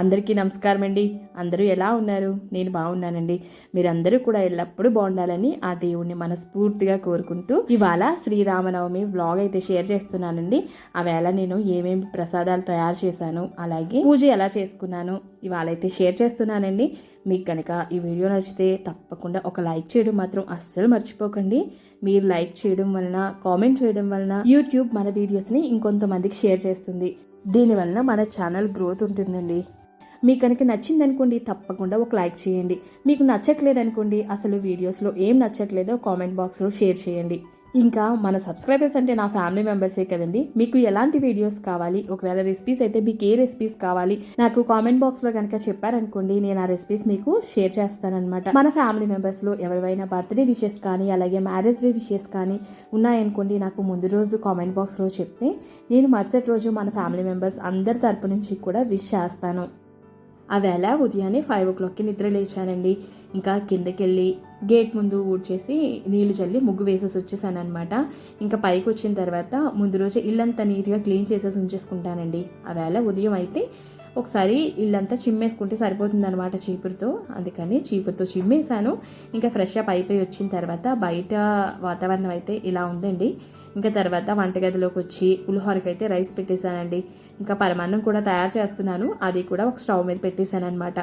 అందరికీ నమస్కారం అండి అందరూ ఎలా ఉన్నారు? నేను బాగున్నానండి. మీరందరూ కూడా ఎల్లప్పుడూ బాగుండాలని ఆ దేవుణ్ణి మనస్ఫూర్తిగా కోరుకుంటూ ఇవాళ శ్రీరామనవమి వ్లాగ్ అయితే షేర్ చేస్తున్నానండి. ఆ వేళ నేను ఏమేమి ప్రసాదాలు తయారు చేశాను అలాగే పూజ ఎలా చేసుకున్నాను ఇవాళ అయితే షేర్ చేస్తున్నానండి. మీకు కనుక ఈ వీడియో నచ్చితే తప్పకుండా ఒక లైక్ చేయడం మాత్రం అస్సలు మర్చిపోకండి. మీరు లైక్ చేయడం వలన కామెంట్ చేయడం వలన యూట్యూబ్ మన వీడియోస్ని ఇంకొంతమందికి షేర్ చేస్తుంది. దీనివలన మన ఛానల్ గ్రోత్ ఉంటుందండి. మీకు కనుక నచ్చింది అనుకోండి తప్పకుండా ఒక లైక్ చేయండి. మీకు నచ్చట్లేదు అనుకోండి అసలు వీడియోస్లో ఏం నచ్చట్లేదో కామెంట్ బాక్స్లో షేర్ చేయండి. ఇంకా మన సబ్స్క్రైబర్స్ అంటే నా ఫ్యామిలీ మెంబర్సే కదండి. మీకు ఎలాంటి వీడియోస్ కావాలి? ఒకవేళ రెసిపీస్ అయితే మీకు ఏ రెసిపీస్ కావాలి? నాకు కామెంట్ బాక్స్లో కనుక చెప్పారనుకోండి నేను ఆ రెసిపీస్ మీకు షేర్ చేస్తానన్నమాట. మన ఫ్యామిలీ మెంబర్స్లో ఎవరివైనా బర్త్డే విషెస్ కానీ అలాగే మ్యారేజ్ డే విషెస్ కానీ ఉన్నాయనుకోండి నాకు ముందు రోజు కామెంట్ బాక్స్లో చెప్తే నేను మరుసటి రోజు మన ఫ్యామిలీ మెంబర్స్ అందరి తరపు నుంచి కూడా విష్ చేస్తాను. ఆ వేళ ఉదయాన్నే ఫైవ్ ఓ క్లాక్కి నిద్ర లేచానండి. ఇంకా కిందకి వెళ్ళి గేట్ ముందు ఊడ్చేసి నీళ్ళు చల్లి ముగ్గు వేసేసి వచ్చేసాను అనమాట ఇంకా పైకి వచ్చిన తర్వాత ముందు రోజు ఇల్లంతా నీట్గా క్లీన్ చేసేసి ఉంచేసుకుంటానండి. ఆ వేళ ఉదయం అయితే ఒకసారి ఇల్లంతా చిమ్మేసుకుంటే సరిపోతుంది అనమాట చీపురుతో. అందుకని చీపురుతో చిమ్మేశాను. ఇంకా ఫ్రెష్ అప్ అయిపోయి వచ్చిన తర్వాత బయట వాతావరణం అయితే ఇలా ఉందండి. ఇంకా తర్వాత వంటగదిలోకి వచ్చి పులిహోరకి అయితే రైస్ పెట్టేశానండి. ఇంకా పరమాన్నం కూడా తయారు చేస్తున్నాను. అది కూడా ఒక స్టవ్ మీద పెట్టేశాను అనమాట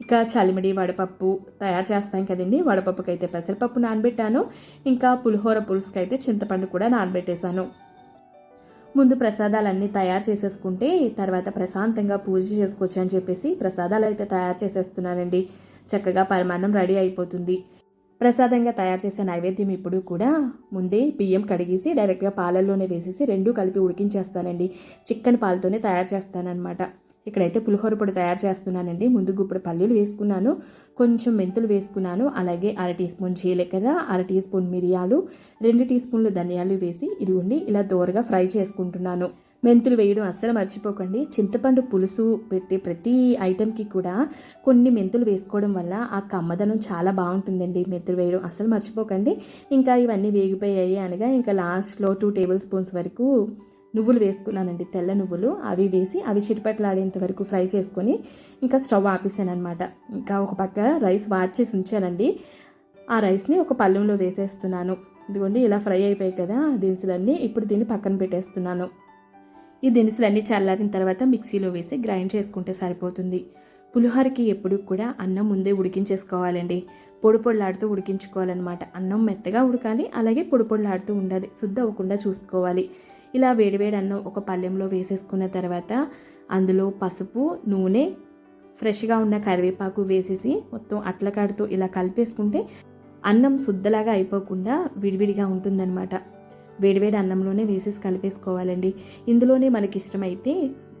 ఇంకా చలిమిడి వడపప్పు తయారు చేస్తాం కదండి. వడపప్పుకైతే పెసరపప్పు నానబెట్టాను. ఇంకా పులిహోర పులుసుకైతే అయితే చింతపండు కూడా నానబెట్టేశాను. ముందు ప్రసాదాలన్నీ తయారు చేసేసుకుంటే తర్వాత ప్రశాంతంగా పూజ చేసుకోవచ్చు అని చెప్పేసి ప్రసాదాలు అయితే తయారు చేసేస్తున్నానండి చక్కగా పరమాన్నం రెడీ అయిపోతుంది. ప్రసాదంగా తయారు చేసే నైవేద్యం ఇప్పుడు కూడా ముందే బియ్యం కడిగేసి డైరెక్ట్గా పాలల్లోనే వేసేసి రెండు కలిపి ఉడికించేస్తానండి. చిక్కని పాలతోనే తయారు చేస్తానన్నమాట. ఇక్కడైతే పులిహోర పొడి తయారు చేస్తున్నానండి. ముందు గుప్పుడు పల్లీలు వేసుకున్నాను. కొంచెం మెంతులు వేసుకున్నాను. అలాగే అర టీ స్పూన్ జీలకర్ర అర టీ స్పూన్ మిరియాలు రెండు టీ స్పూన్లు ధనియాలు వేసి ఇదిగోండి ఇలా దోరగా ఫ్రై చేసుకుంటున్నాను. మెంతులు వేయడం అస్సలు మర్చిపోకండి. చింతపండు పులుసు పెట్టే ప్రతి ఐటెంకి కూడా కొన్ని మెంతులు వేసుకోవడం వల్ల ఆ కమ్మదనం చాలా బాగుంటుందండి. మెంతులు వేయడం అస్సలు మర్చిపోకండి. ఇంకా ఇవన్నీ వేగిపోయాయి అనగా ఇంకా లాస్ట్లో టూ టేబుల్ స్పూన్స్ వరకు నువ్వులు వేసుకున్నానండి తెల్ల నువ్వులు. అవి వేసి అవి చిటిపట్లాడేంత వరకు ఫ్రై చేసుకొని ఇంకా స్టవ్ ఆపేసాను అనమాట ఇంకా ఒక పక్క రైస్ వార్చేసి ఉంచానండి. ఆ రైస్ని ఒక పళ్ళెంలో వేసేస్తున్నాను. ఇదిగోండి ఇలా ఫ్రై అయిపోయాయి కదా దినుసులన్నీ ఇప్పుడు దీన్ని పక్కన పెట్టేస్తున్నాను. ఈ దినుసులన్నీ చల్లారిన తర్వాత మిక్సీలో వేసి గ్రైండ్ చేసుకుంటే సరిపోతుంది. పులిహోరకి ఎప్పుడు కూడా అన్నం ముందే ఉడికించేసుకోవాలండి. పొడి పొడిలాడుతూ ఉడికించుకోవాలన్నమాట. అన్నం మెత్తగా ఉడకాలి అలాగే పొడి పొడిలాడుతూ ఉండాలి. శుద్ధ అవ్వకుండా చూసుకోవాలి. ఇలా వేడివేడి అన్నం ఒక పళ్ళెంలో వేసేసుకున్న తర్వాత అందులో పసుపు నూనె ఫ్రెష్గా ఉన్న కరివేపాకు వేసేసి మొత్తం అట్లకాడుతో ఇలా కలిపేసుకుంటే అన్నం శుద్ధలాగా అయిపోకుండా విడివిడిగా ఉంటుందన్నమాట. వేడివేడి అన్నంలోనే వేసేసి కలిపేసుకోవాలండి. ఇందులోనే మనకి ఇష్టమైతే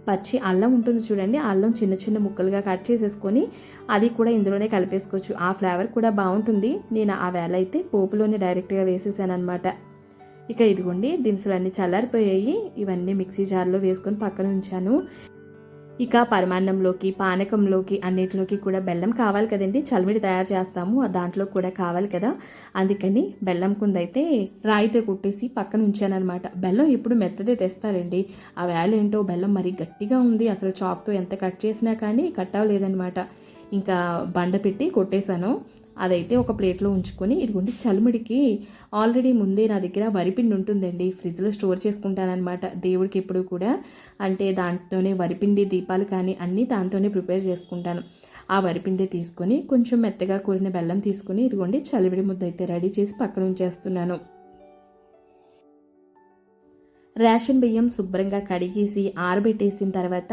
పచ్చి అల్లం ఉంటుంది చూడండి. అల్లం చిన్న చిన్న ముక్కలుగా కట్ చేసేసుకొని అది కూడా ఇందులోనే కలిపేసుకోవచ్చు. ఆ ఫ్లేవర్ కూడా బాగుంటుంది. నేను ఆ వేళ అయితే పోపులోనే డైరెక్ట్గా వేసేసాను అనమాట ఇక ఇదిగోండి దినుసులన్నీ చల్లారిపోయాయి. ఇవన్నీ మిక్సీ జార్లో వేసుకొని పక్కన ఉంచాను. ఇక పరమాన్నంలోకి పానకంలోకి అన్నిటిలోకి కూడా బెల్లం కావాలి కదండి. చలిమిడి తయారు చేస్తాము దాంట్లో కూడా కావాలి కదా. అందుకని బెల్లం కుందైతే రాయితో కుట్టేసి పక్కన ఉంచానమాట బెల్లం ఇప్పుడు మెత్తదే తెస్తారండి. ఆ వేళ ఏంటో బెల్లం మరి గట్టిగా ఉంది. అసలు చాక్తో ఎంత కట్ చేసినా కానీ కట్ అవ్వలేదనమాట ఇంకా బండ పెట్టి కొట్టేశాను. అదైతే ఒక ప్లేట్లో ఉంచుకొని ఇదిగోండి చలిమిడికి ఆల్రెడీ ముందే నా దగ్గర వరిపిండి ఉంటుందండి. ఫ్రిడ్జ్లో స్టోర్ చేసుకుంటానమాట దేవుడికి ఎప్పుడు కూడా. అంటే దాంట్లోనే వరిపిండి దీపాలు కానీ అన్నీ దాంతోనే ప్రిపేర్ చేసుకుంటాను. ఆ వరిపిండి తీసుకొని కొంచెం మెత్తగా కూరిన బెల్లం తీసుకొని ఇదిగోండి చలివిడి ముద్ద అయితే రెడీ చేసి పక్కన ఉంచేస్తున్నాను. రేషన్ బియ్యం శుభ్రంగా కడిగేసి ఆరబెట్టేసిన తర్వాత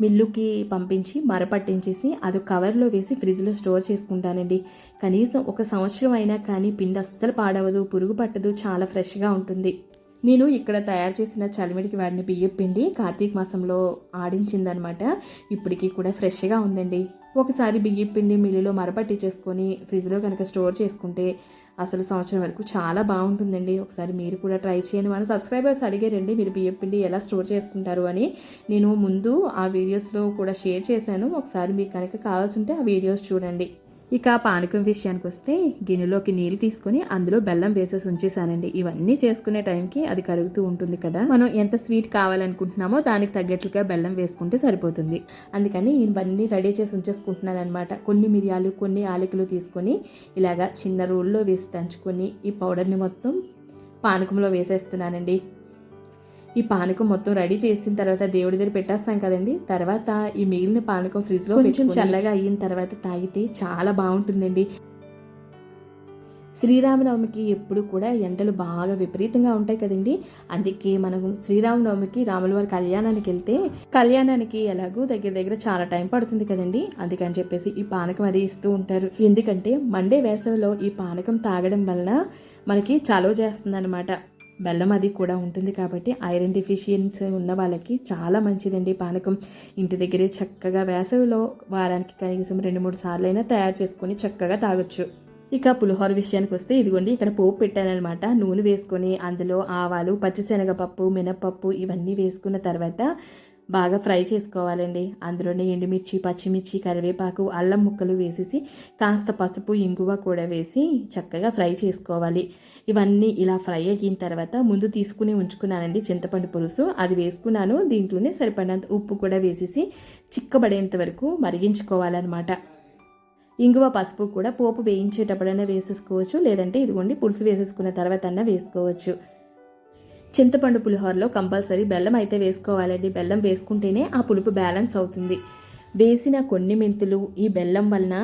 మిల్లుకి పంపించి మరపట్టించేసి అది కవర్లో వేసి ఫ్రిడ్జ్లో స్టోర్ చేసుకుంటానండి. కనీసం ఒక సంవత్సరం అయినా కానీ పిండి అస్సలు పాడవదు పురుగు పట్టదు చాలా ఫ్రెష్గా ఉంటుంది. నేను ఇక్కడ తయారు చేసిన చలిమిడికి వాడిన బియ్యం పిండి కార్తీక మాసంలో ఆడించిందనమాట. ఇప్పటికీ కూడా ఫ్రెష్గా ఉందండి. ఒకసారి బియ్యం పిండి మిల్లులో మరపట్టించేసుకొని ఫ్రిడ్జ్లో కనుక స్టోర్ చేసుకుంటే అసలు సంవత్సరం వరకు చాలా బాగుంటుందండి. ఒకసారి మీరు కూడా ట్రై చేయండి. మన సబ్స్క్రైబర్స్ అడిగారండి మీరు బియ్యం పిండి ఎలా స్టోర్ చేసుకుంటారు అని. నేను ముందు ఆ వీడియోస్లో కూడా షేర్ చేశాను. ఒకసారి మీకు కనుక కావాల్సి ఉంటే ఆ వీడియోస్ చూడండి. ఇక పానకం విషయానికి వస్తే గిన్నెలోకి నీళ్ళు తీసుకొని అందులో బెల్లం వేసేసి ఉంచేసానండి ఇవన్నీ చేసుకునే టైంకి అది కరుగుతూ ఉంటుంది కదా. మనం ఎంత స్వీట్ కావాలనుకుంటున్నామో దానికి తగ్గట్లుగా బెల్లం వేసుకుంటే సరిపోతుంది. అందుకని ఇవన్నీ రెడీ చేసి ఉంచేసుకుంటున్నాను అనమాట కొన్ని మిరియాలు కొన్ని ఆలికలు తీసుకొని ఇలాగా చిన్న రోల్లో వేసి దంచుకొని ఈ పౌడర్ని మొత్తం పానకంలో వేసేస్తున్నానండి. ఈ పానకం మొత్తం రెడీ చేసిన తర్వాత దేవుడి దగ్గర పెట్టేస్తాం కదండి. తర్వాత ఈ మిగిలిన పానకం ఫ్రిడ్జ్లో కొంచెం చల్లగా అయిన తర్వాత తాగితే చాలా బాగుంటుందండి. శ్రీరామనవమికి ఎప్పుడు కూడా ఎండలు బాగా విపరీతంగా ఉంటాయి కదండి. అందుకే మనం శ్రీరామనవమికి రాముల వారి కళ్యాణానికి వెళ్తే కళ్యాణానికి ఎలాగూ దగ్గర దగ్గర చాలా టైం పడుతుంది కదండి. అందుకని చెప్పేసి ఈ పానకం అది ఇస్తూ ఉంటారు. ఎందుకంటే మండే వేసవిలో ఈ పానకం తాగడం వలన మనకి చలవ చేస్తుంది బెల్లం అది కూడా ఉంటుంది కాబట్టి ఐరన్ డెఫిషియన్సీ ఉన్న వాళ్ళకి చాలా మంచిదండి పానకం. ఇంటి దగ్గరే చక్కగా వేసవిలో వారానికి కనీసం రెండు మూడు సార్లు అయినా తయారు చేసుకొని చక్కగా తాగొచ్చు. ఇక పులిహోర విషయానికి వస్తే ఇదిగోండి ఇక్కడ పోపు పెట్టానమాట నూనె వేసుకొని అందులో ఆవాలు పచ్చిశనగపప్పు మినపప్పు ఇవన్నీ వేసుకున్న తర్వాత బాగా ఫ్రై చేసుకోవాలండి. అందులోనే ఎండుమిర్చి పచ్చిమిర్చి కరివేపాకు అల్లం ముక్కలు వేసేసి కాస్త పసుపు ఇంగువ కూడా వేసి చక్కగా ఫ్రై చేసుకోవాలి. ఇవన్నీ ఇలా ఫ్రై అయిన తర్వాత ముందు తీసుకుని ఉంచుకున్నానండి చింతపండు పులుసు. అది వేసుకున్నాను. దీంట్లోనే సరిపడినంత ఉప్పు కూడా వేసేసి చిక్కబడేంత వరకు మరిగించుకోవాలన్నమాట. ఇంగువ పసుపు కూడా పోపు వేయించేటప్పుడైనా వేసేసుకోవచ్చు. లేదంటే ఇదిగోండి పులుసు వేసేసుకున్న తర్వాత అన్న వేసుకోవచ్చు. చింతపండు పులిహోరలో కంపల్సరీ బెల్లం అయితే వేసుకోవాలండి. బెల్లం వేసుకుంటేనే ఆ పులుపు బ్యాలెన్స్ అవుతుంది. వేసిన కొన్ని మెంతులు ఈ బెల్లం వలన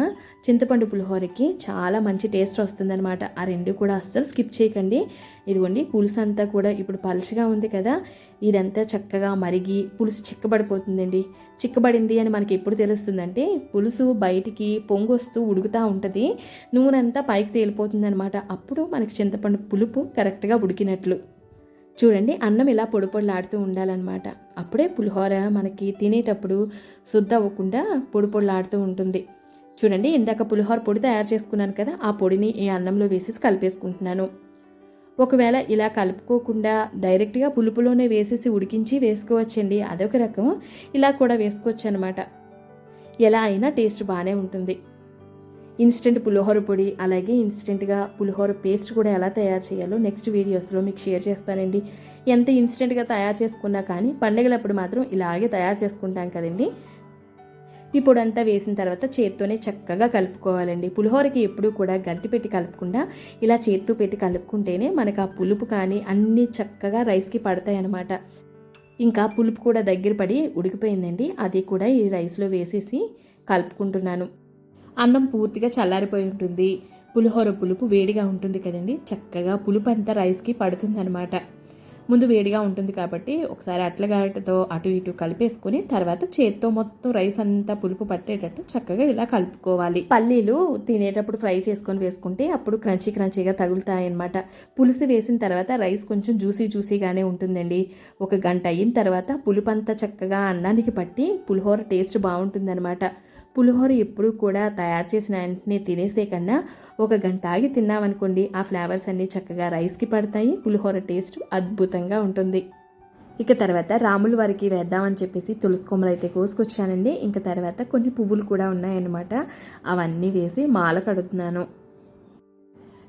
చింతపండు పులిహోరకి చాలా మంచి టేస్ట్ వస్తుందన్నమాట. ఆ రెండు కూడా అస్సలు స్కిప్ చేయకండి. ఇదిగోండి పులుసు అంతా కూడా ఇప్పుడు పలుచగా ఉంది కదా. ఇదంతా చక్కగా మరిగి పులుసు చిక్కబడిపోతుందండి. చిక్కబడింది అని మనకి ఎప్పుడు తెలుస్తుందంటే పులుసు బయటికి పొంగొస్తూ ఉడుకుతూ ఉంటుంది. నూనె అంతా పైకి తేలిపోతుంది అనమాట అప్పుడు మనకి చింతపండు పులుపు కరెక్ట్గా ఉడికినట్లు. చూడండి అన్నం ఇలా పొడి పొడిలాడుతూ ఉండాలన్నమాట. అప్పుడే పులిహోర మనకి తినేటప్పుడు శుద్ధ అవ్వకుండా పొడి పొడిలాడుతూ ఉంటుంది. చూడండి ఇందాక పులిహోర పొడి తయారు చేసుకున్నాను కదా ఆ పొడిని ఈ అన్నంలో వేసేసి కలిపేసుకుంటున్నాను. ఒకవేళ ఇలా కలుపుకోకుండా డైరెక్ట్గా పులుపులోనే వేసేసి ఉడికించి వేసుకోవచ్చండి అదొక రకం. ఇలా కూడా వేసుకోవచ్చు అనమాట ఎలా అయినా టేస్ట్ బాగానే ఉంటుంది. ఇన్స్టెంట్ పులిహోర పొడి అలాగే ఇన్స్టెంట్గా పులిహోర పేస్ట్ కూడా ఎలా తయారు చేయాలో నెక్స్ట్ వీడియోస్లో మీకు షేర్ చేస్తానండి. ఎంత ఇన్స్టెంట్గా తయారు చేసుకున్నా కానీ పండుగలప్పుడు మాత్రం ఇలాగే తయారు చేసుకుంటాం కదండి. ఈ అంతా వేసిన తర్వాత చేత్తోనే చక్కగా కలుపుకోవాలండి. పులిహోరకి ఎప్పుడూ కూడా గంటి పెట్టి కలుపుకుండా ఇలా చేత్తో పెట్టి కలుపుకుంటేనే మనకు ఆ పులుపు కానీ అన్నీ చక్కగా రైస్కి పడతాయి అన్నమాట ఇంకా పులుపు కూడా దగ్గర పడి ఉడికిపోయిందండి. అది కూడా ఈ రైస్లో వేసేసి కలుపుకుంటున్నాను. అన్నం పూర్తిగా చల్లారిపోయి ఉంటుంది. పులిహోర పులుపు వేడిగా ఉంటుంది కదండి. చక్కగా పులుపు అంతా రైస్కి పడుతుందనమాట ముందు వేడిగా ఉంటుంది కాబట్టి ఒకసారి అట్లగాటతో అటు ఇటు కలిపేసుకొని తర్వాత చేత్తో మొత్తం రైస్ అంతా పులుపు పట్టేటట్టు చక్కగా ఇలా కలుపుకోవాలి. పల్లీలు తినేటప్పుడు ఫ్రై చేసుకొని వేసుకుంటే అప్పుడు క్రంచీ క్రంచీగా తగులుతాయన్నమాట. పులుసు వేసిన తర్వాత రైస్ కొంచెం జ్యూసీ జ్యూసీగానే ఉంటుందండి. ఒక గంట అయిన తర్వాత పులుపు అంతా చక్కగా అన్నానికి పట్టి పులిహోర టేస్ట్ బాగుంటుందన్నమాట. పులిహోర ఎప్పుడు కూడా తయారు చేసిన వెంటనే తినేసే కన్నా ఒక గంట ఆగి తిన్నామనుకోండి ఆ ఫ్లేవర్స్ అన్నీ చక్కగా రైస్కి పడతాయి పులిహోర టేస్ట్ అద్భుతంగా ఉంటుంది. ఇక తర్వాత రాముల వారికి వేద్దామని చెప్పేసి తులసి కొమ్మలు అయితే కోసుకొచ్చానండి. ఇంకా తర్వాత కొన్ని పువ్వులు కూడా ఉన్నాయన్నమాట. అవన్నీ వేసి మాల కడుతున్నాను.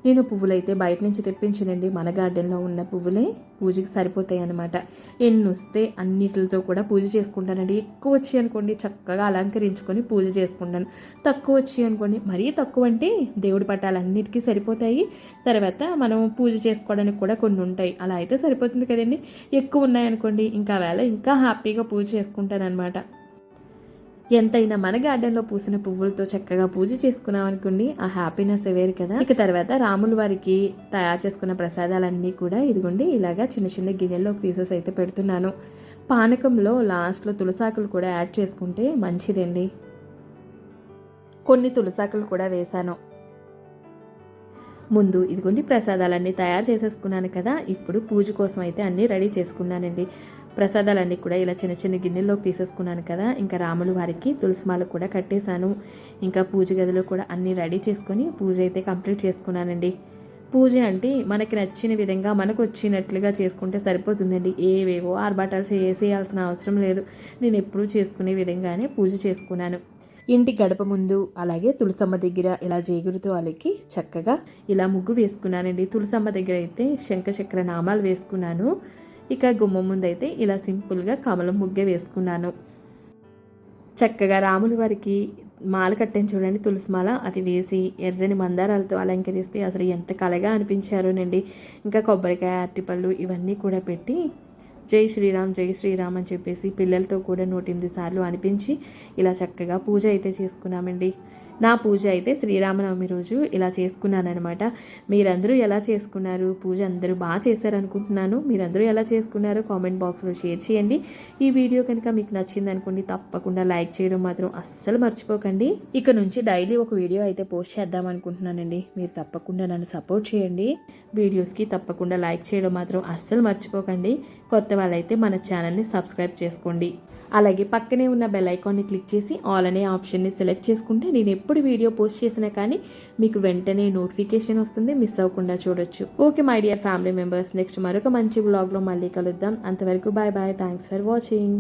నేను పువ్వులైతే బయట నుంచి తెప్పించనండి. మన గార్డెన్లో ఉన్న పువ్వులే పూజకి సరిపోతాయి అనమాట ఎన్ని వస్తే అన్నిటితో కూడా పూజ చేసుకుంటానండి. ఎక్కువ వచ్చి అనుకోండి చక్కగా అలంకరించుకొని పూజ చేసుకుంటాను. తక్కువ వచ్చి అనుకోండి మరీ తక్కువ అంటే దేవుడి పట్టాలు అన్నిటికీ సరిపోతాయి. తర్వాత మనం పూజ చేసుకోవడానికి కూడా కొన్ని ఉంటాయి. అలా అయితే సరిపోతుంది కదండి. ఎక్కువ ఉన్నాయనుకోండి ఇంకా వేళ ఇంకా హ్యాపీగా పూజ చేసుకుంటాను అనమాట ఎంతైనా మన గార్డెన్లో పూసిన పువ్వులతో చక్కగా పూజ చేసుకున్నాం అనుకోండి ఆ హ్యాపీనెస్ వేరు కదా. ఇక తర్వాత రాముల వారికి తయారు చేసుకున్న ప్రసాదాలన్నీ కూడా ఇదిగోండి ఇలాగా చిన్న చిన్న గిన్నెల్లోకి తీసేసి అయితే పెడుతున్నాను. పానకంలో లాస్ట్లో తులసాకులు కూడా యాడ్ చేసుకుంటే మంచిదండి. కొన్ని తులసాకులు కూడా వేశాను. ముందు ఇదిగోండి ప్రసాదాలన్నీ తయారు చేసేసుకున్నాను కదా ఇప్పుడు పూజ కోసం అయితే అన్నీ రెడీ చేసుకున్నానండి. ప్రసాదాలన్నీ కూడా ఇలా చిన్న చిన్న గిన్నెల్లోకి తీసేసుకున్నాను కదా. ఇంకా రాములు వారికి తులసిమాల కూడా కట్టేశాను. ఇంకా పూజ గదిలో కూడా అన్నీ రెడీ చేసుకొని పూజ అయితే కంప్లీట్ చేసుకున్నానండి. పూజ అంటే మనకి నచ్చిన విధంగా మనకు వచ్చినట్లుగా చేసుకుంటే సరిపోతుందండి. ఏవేవో ఆర్భాటాలు చేసేయాల్సిన అవసరం లేదు. నేను ఎప్పుడూ చేసుకునే విధంగానే పూజ చేసుకున్నాను. ఇంటి గడప ముందు అలాగే తులసమ్మ దగ్గర ఇలా జేగురుతో అలికి చక్కగా ఇలా ముగ్గు వేసుకున్నానండి. తులసమ్మ దగ్గర అయితే శంఖచక్ర నామాలు వేసుకున్నాను. ఇక గుమ్మం ముందు అయితే ఇలా సింపుల్గా కమలం ముగ్గే వేసుకున్నాను. చక్కగా రాముల వారికి మాల కట్టాను చూడండి తులసి మాల. అది వేసి ఎర్రని మందారాలతో అలంకరిస్తే అసలు ఎంత కలగా అనిపించారోనండి. ఇంకా కొబ్బరికాయ అరటిపళ్ళు ఇవన్నీ కూడా పెట్టి జై శ్రీరామ్ జై శ్రీరామ్ అని చెప్పేసి పిల్లలతో కూడా నూటెనిమిది సార్లు అనిపించి ఇలా చక్కగా పూజ అయితే చేసుకున్నామండి. నా పూజ అయితే శ్రీరామనవమి రోజు ఇలా చేసుకున్నానమాట మీరందరూ ఎలా చేసుకున్నారు? పూజ అందరూ బాగా చేశారనుకుంటున్నాను. మీరందరూ ఎలా చేసుకున్నారో కామెంట్ బాక్స్లో షేర్ చేయండి. ఈ వీడియో కనుక మీకు నచ్చింది అనుకోండి తప్పకుండా లైక్ చేయడం మాత్రం అస్సలు మర్చిపోకండి. ఇక నుంచి డైలీ ఒక వీడియో అయితే పోస్ట్ చేద్దాం అనుకుంటున్నానండి మీరు తప్పకుండా నన్ను సపోర్ట్ చేయండి. వీడియోస్కి తప్పకుండా లైక్ చేయడం మాత్రం అస్సలు మర్చిపోకండి. కొత్త వాళ్ళైతే మన ఛానల్ని సబ్స్క్రైబ్ చేసుకోండి. అలాగే పక్కనే ఉన్న బెల్ ఐకాన్ని క్లిక్ చేసి ఆల్ అనే ఆప్షన్ని సెలెక్ట్ చేసుకుంటే నేను ఎప్పుడు వీడియో పోస్ట్ చేసినా కానీ మీకు వెంటనే నోటిఫికేషన్ వస్తుంది మిస్ అవ్వకుండా చూడొచ్చు. Okay my dear family members next మరొక మంచి బ్లాగ్లో మళ్ళీ కలుద్దాం. అంతవరకు bye bye thanks for watching.